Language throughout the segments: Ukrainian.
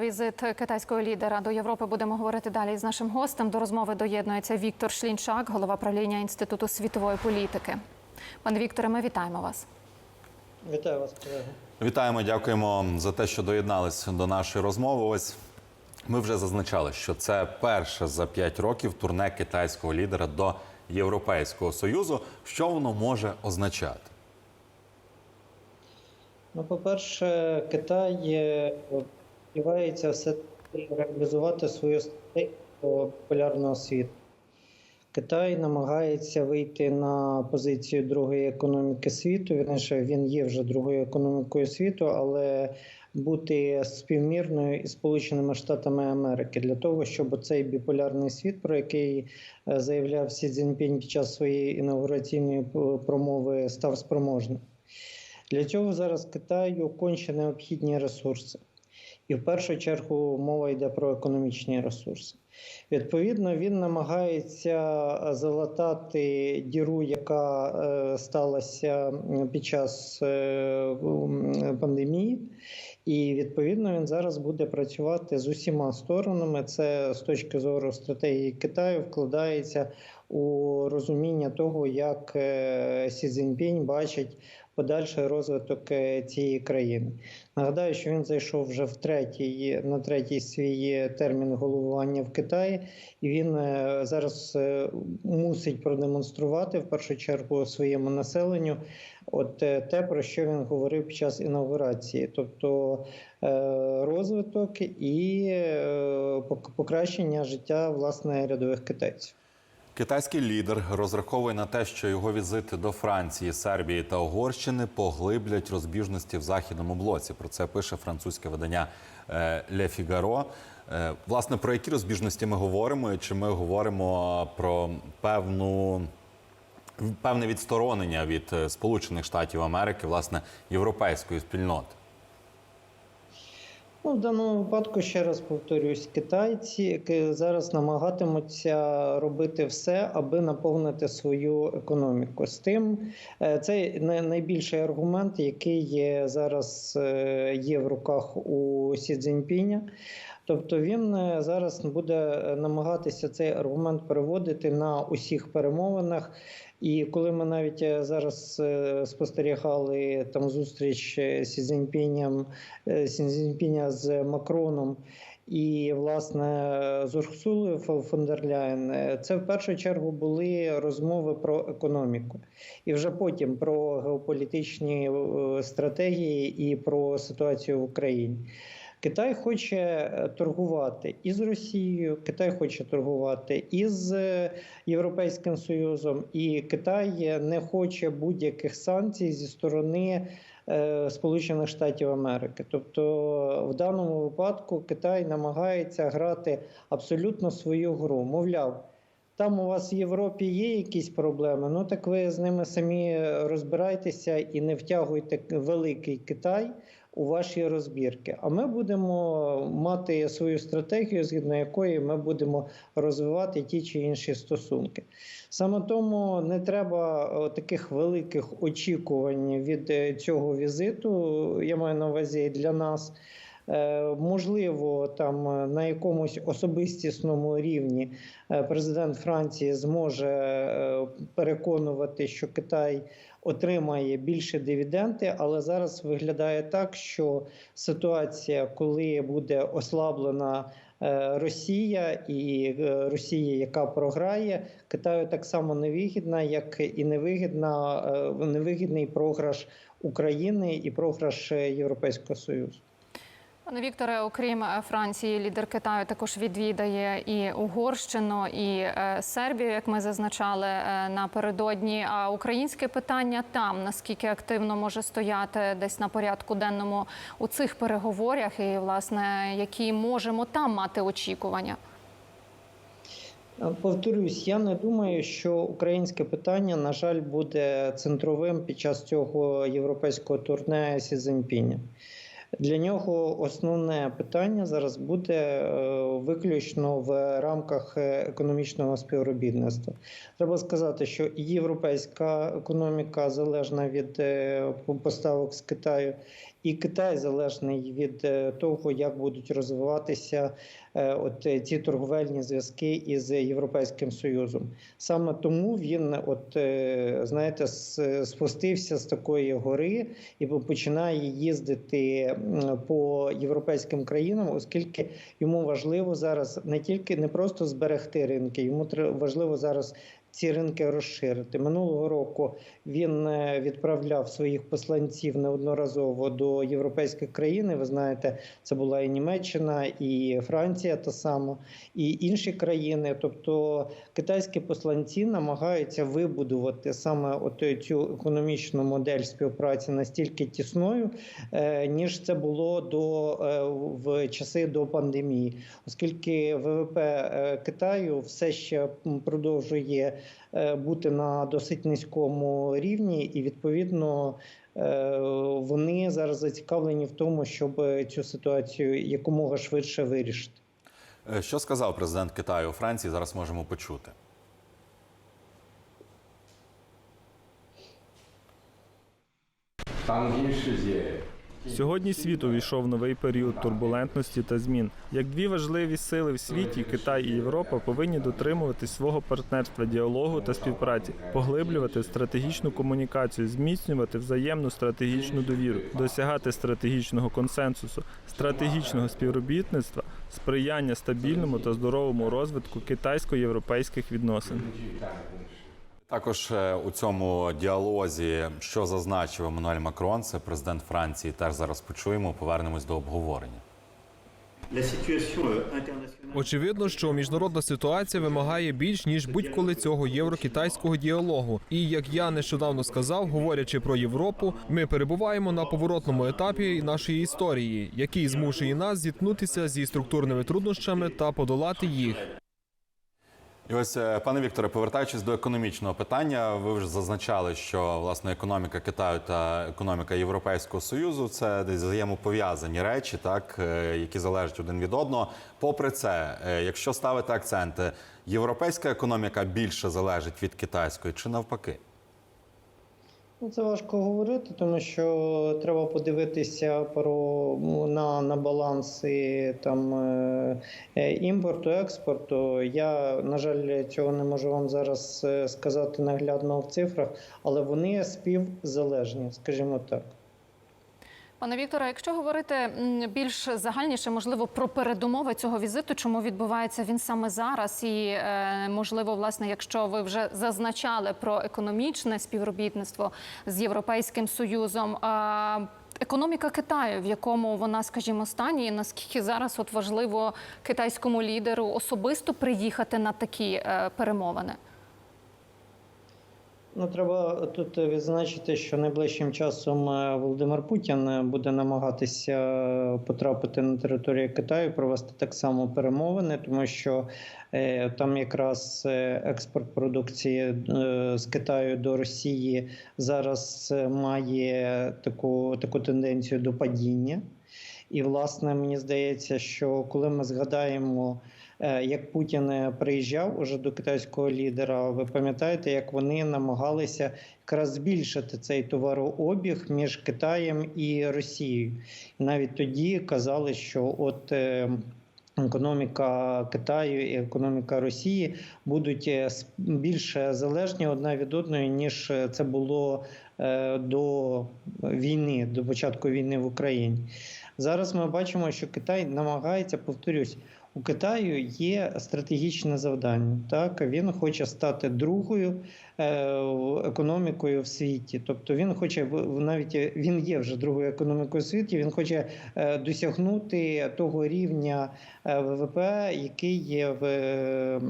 про візит китайського лідера до Європи будемо говорити далі з нашим гостем. До розмови доєднується Віктор Шлінчак, голова правління Інституту світової політики. Пане Вікторе, ми вітаємо вас. Вітаю вас, колеги. Вітаємо, дякуємо за те, що доєднались до нашої розмови. Ось ми вже зазначали, що це перше за п'ять років турне китайського лідера до Європейського союзу. Що воно може означати? Ну, по-перше, Китай е, сподівається все реалізувати свою стратегію полярного світу. Китай намагається вийти на позицію другої економіки світу. Вірніше, він є вже другою економікою світу, але бути співмірною із Сполученими Штатами Америки для того, щоб цей біполярний світ, про який е, заявляв Сі Цзіньпінь під час своєї інаугураційної промови, став спроможним. Для цього зараз Китаю конче необхідні ресурси. І в першу чергу мова йде про економічні ресурси. Відповідно, він намагається залатати діру, яка е, сталася під час е, пандемії. І відповідно він зараз буде працювати з усіма сторонами. Це з точки зору стратегії Китаю вкладається у розуміння того, як е, Сі Цзіньпінь бачить подальший розвиток цієї країни. Нагадаю, що він зайшов вже в третій на третій свій термін головування в Китаї, і він зараз мусить продемонструвати в першу чергу своєму населенню. От те, про що він говорив під час інаугурації, тобто розвиток і покращення життя власне рядових китайців. Китайський лідер розраховує на те, що його візити до Франції, Сербії та Угорщини поглиблять розбіжності в західному блоці. Про це пише французьке видання Le Figaro. Власне, про які розбіжності ми говоримо? І Чи ми говоримо про певну певне відсторонення від Сполучених Штатів Америки, власне, європейської спільноти? Ну, в даному випадку, ще раз повторюсь, китайці зараз намагатимуться робити все, аби наповнити свою економіку. З тим це найбільший аргумент, який є зараз є в руках у Сі Цзіньпіня. Тобто він зараз буде намагатися цей аргумент переводити на усіх перемовинах. І коли ми навіть зараз спостерігали там зустріч Сі Цзіньпіням, Сі Цзіньпіня з Макроном і власне з Урсулою фон дер це в першу чергу були розмови про економіку, і вже потім про геополітичні стратегії і про ситуацію в Україні. Китай хоче торгувати із Росією, Китай хоче торгувати із Європейським Союзом, і Китай не хоче будь-яких санкцій зі сторони Сполучених Штатів Америки. Тобто, в даному випадку Китай намагається грати абсолютно свою гру. Мовляв, там у вас в Європі є якісь проблеми. Ну так ви з ними самі розбирайтеся і не втягуйте великий Китай у ваші розбірки. А ми будемо мати свою стратегію, згідно якої ми будемо розвивати ті чи інші стосунки. Саме тому не треба таких великих очікувань від цього візиту. Я маю на увазі для нас. Можливо, там на якомусь особистісному рівні президент Франції зможе переконувати, що Китай отримає більше дивіденди, але зараз виглядає так, що ситуація, коли буде ослаблена Росія і Росія, яка програє, Китаю так само невигідна, як і невигідна невигідний програш України і програш Європейського Союзу. Пане Вікторе, окрім Франції, лідер Китаю також відвідає і Угорщину, і Сербію, як ми зазначали напередодні. А українське питання там наскільки активно може стояти десь на порядку денному у цих переговорах, і власне які можемо там мати очікування. Повторюсь, я не думаю, що українське питання, на жаль, буде центровим під час цього європейського турне Сі Цзіньпіня. Для нього основне питання зараз буде е, виключно в рамках економічного співробітництва. Треба сказати, що європейська економіка залежна від е, поставок з Китаю, і Китай залежний від е, того, як будуть розвиватися е, от е, ці торговельні зв'язки із Європейським Союзом. Саме тому він, от знаєте, спустився з такої гори і починає їздити по європейським країнам, оскільки йому важливо зараз не тільки не просто зберегти ринки, йому важливо зараз. Ці ринки розширити минулого року. Він е, відправляв своїх посланців неодноразово до європейських країн. Ви знаєте, це була і Німеччина, і Франція та сама, і інші країни. Тобто китайські посланці намагаються вибудувати саме от цю економічну модель співпраці настільки тісною, е, ніж це було до е, в часи до пандемії, оскільки ВВП е, Китаю все ще продовжує бути на досить низькому рівні, і відповідно. Вони зараз зацікавлені в тому, щоб цю ситуацію якомога швидше вирішити. Е, Що сказав президент Китаю у Франції? Зараз можемо почути. Сьогодні світ увійшов новий період турбулентності та змін. Як дві важливі сили в світі, Китай і Європа повинні дотримуватись свого партнерства, діалогу та співпраці, поглиблювати стратегічну комунікацію, зміцнювати взаємну стратегічну довіру, досягати стратегічного консенсусу, стратегічного співробітництва, сприяння стабільному та здоровому розвитку китайсько-європейських відносин. Також е, у цьому діалозі, що зазначив Еммануель Макрон, це президент Франції. Теж зараз почуємо. Повернемось до обговорення. Очевидно, що міжнародна ситуація вимагає більш ніж будь-коли цього євро-китайського діалогу. І як я нещодавно сказав, говорячи про Європу, ми перебуваємо на поворотному етапі нашої історії, який змушує нас зіткнутися зі структурними труднощами та подолати їх. І ось, е, пане Вікторе, повертаючись до економічного питання, ви вже зазначали, що власне економіка Китаю та економіка Європейського союзу це десь взаємопов'язані речі, так е, які залежать один від одного. Попри це, е, якщо ставити акценти, європейська економіка більше залежить від китайської чи навпаки? Ну, це важко говорити, тому що треба подивитися про ну, на, на баланси там е, е, імпорту, експорту. Я на жаль цього не можу вам зараз е, сказати наглядно в цифрах, але вони співзалежні, скажімо так. Пане Вікторе, якщо говорити більш загальніше, можливо, про передумови цього візиту, чому відбувається він саме зараз, і е, можливо, власне, якщо ви вже зазначали про економічне співробітництво з Європейським Союзом. Економіка Китаю, в якому вона, скажімо, стані, і наскільки зараз от важливо китайському лідеру особисто приїхати на такі е, перемовини? Ну, треба тут відзначити, що найближчим часом е, Володимир Путін е, буде намагатися потрапити на територію Китаю, провести так само перемовини, тому що е, там якраз е, експорт продукції е, з Китаю до Росії зараз е, має таку, таку тенденцію до падіння. І, власне, мені здається, що коли ми згадаємо, е, як Путін е, приїжджав уже до китайського лідера, ви пам'ятаєте, як вони намагалися якраз збільшити цей товарообіг між Китаєм і Росією. І навіть тоді казали, що от. е, Економіка Китаю і економіка Росії будуть е, більше залежні одна від одної, ніж е, це було е, до війни, до початку війни в Україні. Зараз ми бачимо, що Китай намагається, повторюсь, у Китаю є стратегічне завдання. Так він хоче стати другою е, економікою в світі. Тобто він хоче навіть він є вже другою економікою в світі. Він хоче е, досягнути того рівня е, ВВП, який є в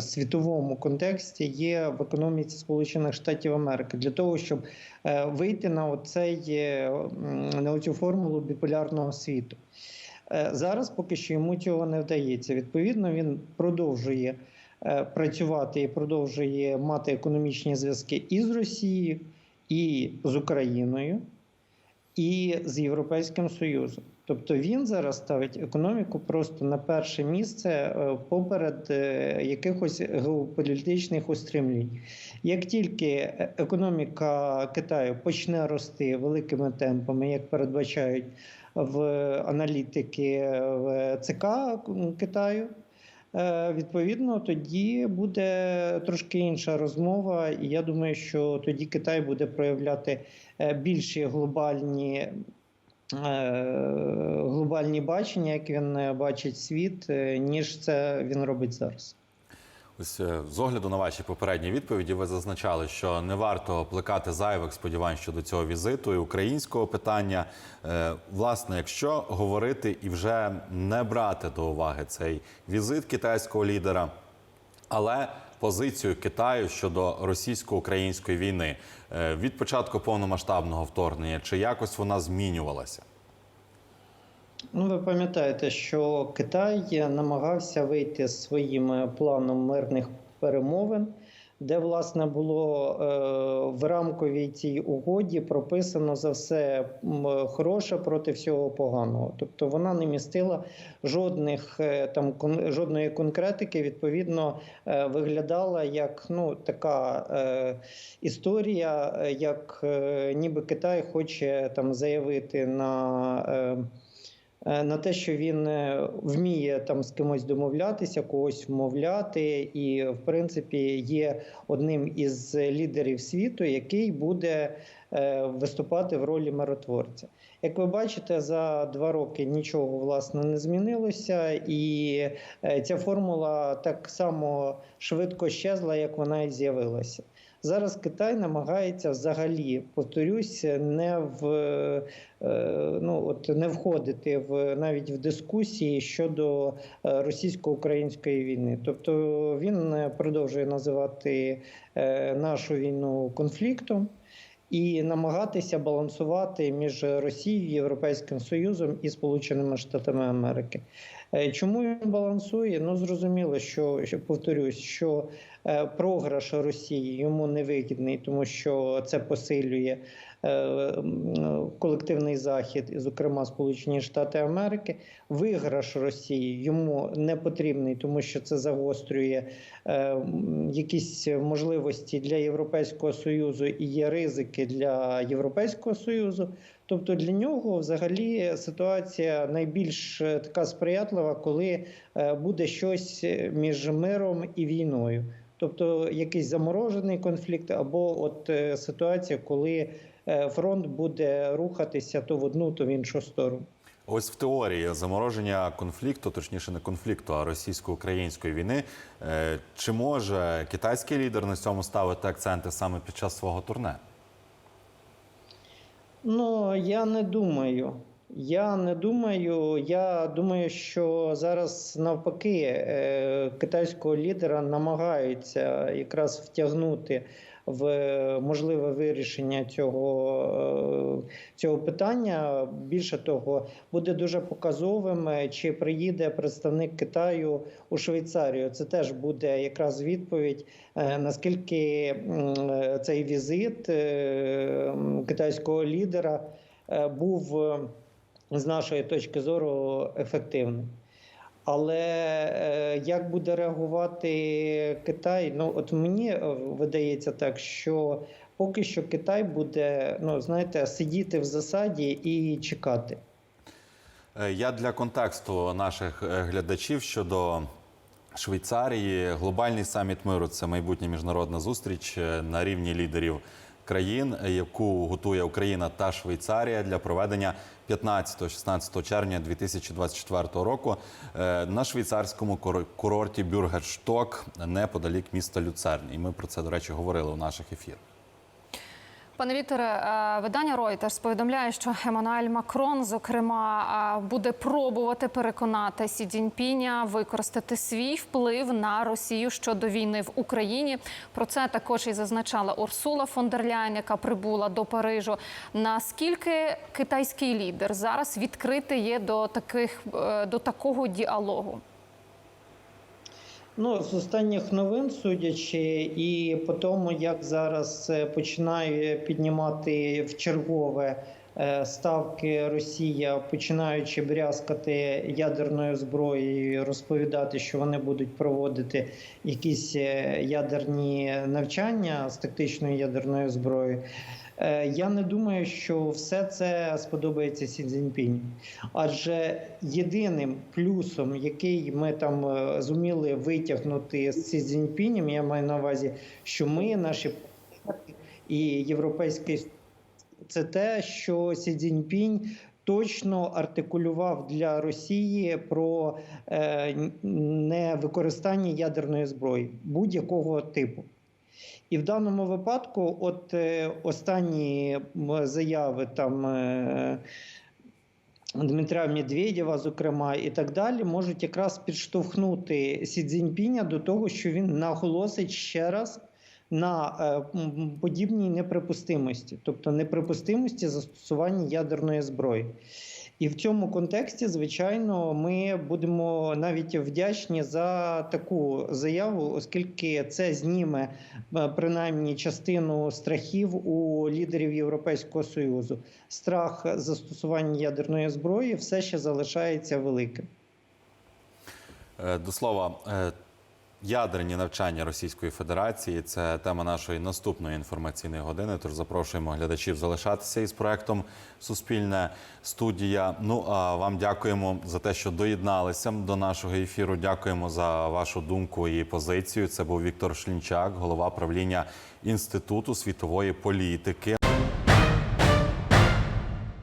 світовому контексті, є в економіці Сполучених Штатів Америки, для того, щоб вийти на оцей на оцю формулу біполярного світу. Е, Зараз поки що йому цього не вдається. Відповідно, він продовжує е, працювати і продовжує мати економічні зв'язки і з Росією, і з Україною. і з Європейським Союзом. Тобто він зараз ставить економіку просто на перше місце е, поперед е, якихось геополітичних устремлінь. Як тільки е- економіка Китаю почне рости великими темпами, як передбачають в аналітики в ЦК Китаю, відповідно тоді буде трошки інша розмова, і я думаю, що тоді Китай буде проявляти більші глобальні. Е, Глобальні бачення, як він е, бачить світ, е, ніж це він робить зараз. Ось з огляду на ваші попередні відповіді, ви зазначали, що не варто плекати зайвих сподівань щодо цього візиту і українського питання. Власне, якщо говорити і вже не брати до уваги цей візит китайського лідера, але позицію Китаю щодо російсько-української війни е, від початку повномасштабного вторгнення, чи якось вона змінювалася? Ну, ви пам'ятаєте, що Китай намагався вийти з своїм планом мирних перемовин, де власне було е, в рамковій цій угоді прописано за все хороше проти всього поганого. Тобто вона не містила жодних е, там жодної конкретики. Відповідно, е, виглядала як ну така історія, як ніби Китай хоче там заявити на. Е, на те, що він е, вміє там з кимось домовлятися, когось вмовляти, і в принципі є одним із лідерів світу, який буде е, виступати в ролі миротворця. Як ви бачите, за два роки нічого власне не змінилося, і ця формула так само швидко щезла, як вона і з'явилася. Зараз Китай намагається взагалі, повторюсь, не в е, ну от не входити в навіть в дискусії щодо е, російсько-української війни. Тобто він е, продовжує називати нашу війну конфліктом. І намагатися балансувати між Росією, Європейським Союзом і Сполученими Штатами Америки. Е, Чому він балансує? Ну зрозуміло, що, повторюсь, що е, програш Росії йому невигідний, тому що це посилює колективний захід, зокрема Сполучені Штати Америки. Виграш Росії йому не потрібний, тому що це загострює е, якісь можливості для Європейського союзу і є ризики для Європейського союзу. Тобто для нього взагалі ситуація найбільш е, така сприятлива, коли е, буде щось між миром і війною. Тобто якийсь заморожений конфлікт, або от е, ситуація, коли е, фронт буде рухатися то в одну, то в іншу сторону. Ось в теорії замороження конфлікту, точніше не конфлікту, а російсько-української війни. Е, Чи може китайський лідер на цьому ставити акценти саме під час свого турне? Ну я не думаю. Я не думаю. Я думаю, що зараз навпаки е, китайського лідера намагаються якраз втягнути в можливе вирішення цього, е, цього питання. Більше того, буде дуже показовим, е, чи приїде представник Китаю у Швейцарію. Це теж буде якраз відповідь, е, наскільки цей візит китайського лідера був з нашої точки зору ефективним. Але е, як буде реагувати Китай? Ну от мені е, видається так, що поки що Китай буде, ну знаєте, сидіти в засаді і чекати. Е, Я для контексту наших глядачів щодо Швейцарії. Глобальний саміт миру це майбутня міжнародна зустріч на рівні лідерів країн, яку готує Україна та Швейцарія для проведення 15-16 червня 2024 року е, на швейцарському кур- курорті Бюргершток неподалік міста Люцерн. І ми про це, до речі, говорили у наших ефірах. Пане Вікторе, е, видання Reuters повідомляє, що Еммануель Макрон, зокрема, е, буде пробувати переконати Сі Цзіньпіня використати свій вплив на Росію щодо війни в Україні. Про це також і зазначала Урсула фон дер Ляйн, яка прибула до Парижу. Наскільки китайський лідер зараз відкритий є до таких е, до такого діалогу? Ну, з останніх новин, судячи, і по тому, як зараз е, починає піднімати в чергове е, ставки Росія, починаючи брязкати ядерною зброєю, розповідати, що вони будуть проводити якісь е, ядерні навчання з тактичною ядерною зброєю. Е, Я не думаю, що все це сподобається Сі Цзіньпінь. Адже єдиним плюсом, який ми там е, зуміли витягнути з Сі Цзіньпінем, я маю на увазі, що ми, наші і європейський це те, що Сі Цзіньпінь точно артикулював для Росії про е, невикористання ядерної зброї будь-якого типу. І в даному випадку, от е, останні заяви там. Е, Дмитра Медведєва, зокрема, і так далі, можуть якраз підштовхнути Сі Цзіньпіня до того, що він наголосить ще раз на е, подібній неприпустимості, тобто неприпустимості застосування ядерної зброї. І в цьому контексті, звичайно, ми будемо навіть вдячні за таку заяву, оскільки це зніме е, принаймні частину страхів у лідерів Європейського союзу. Страх застосування ядерної зброї все ще залишається великим. Е, До слова, е, ядерні навчання Російської Федерації це тема нашої наступної інформаційної години. Тож запрошуємо глядачів залишатися із проектом Суспільне студія. Ну а вам дякуємо за те, що доєдналися до нашого ефіру. Дякуємо за вашу думку і позицію. Це був Віктор Шлінчак, голова правління інституту світової політики.